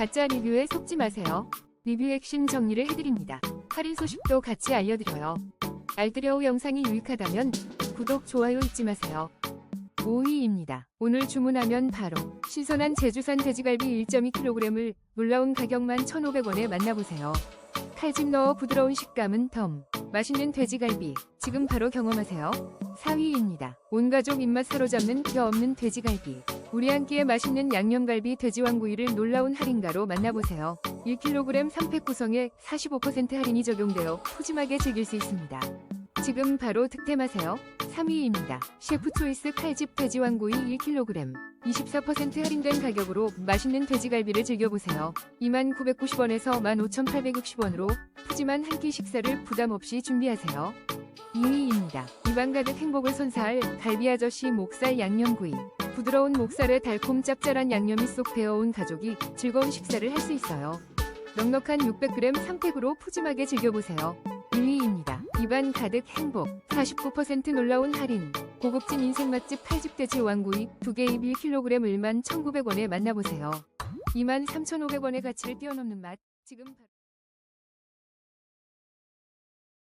가짜 리뷰에 속지 마세요. 리뷰 핵심 정리를 해드립니다. 할인 소식도 같이 알려드려요. 알뜰여우 영상이 유익하다면 구독, 좋아요 잊지 마세요. 5위입니다. 오늘 주문하면 바로 신선한 제주산 돼지갈비 1.2kg을 놀라운 가격만 1,500원에 만나보세요. 칼집 넣어 부드러운 식감은 덤. 맛있는 돼지갈비. 지금 바로 경험하세요. 4위입니다. 온 가족 입맛 사로잡는 뼈 없는 돼지갈비. 우리 한 끼에 맛있는 양념갈비 돼지왕구이를 놀라운 할인가로 만나보세요. 1kg 3팩 구성에 45% 할인이 적용되어 푸짐하게 즐길 수 있습니다. 지금 바로 득템하세요. 3위입니다. 셰프 초이스 칼집 돼지왕구이 1kg. 24% 할인된 가격으로 맛있는 돼지갈비를 즐겨보세요. 2990원에서 15,860원으로 푸짐한 한 끼 식사를 부담 없이 준비하세요. 2위입니다. 입안 가득 행복을 선사할 갈비 아저씨 목살 양념구이. 부드러운 목살에 달콤 짭짤한 양념이 쏙 배어온 가족이 즐거운 식사를 할 수 있어요. 넉넉한 600g 3팩으로 푸짐하게 즐겨보세요. 1위입니다. 입안 가득 행복. 49% 놀라운 할인. 고급진 인생 맛집 칼집 돼지 왕구이 2개 입 1kg 1만 1,900원에 만나보세요. 2만 3,500원의 가치를 뛰어넘는 맛. 지금 바로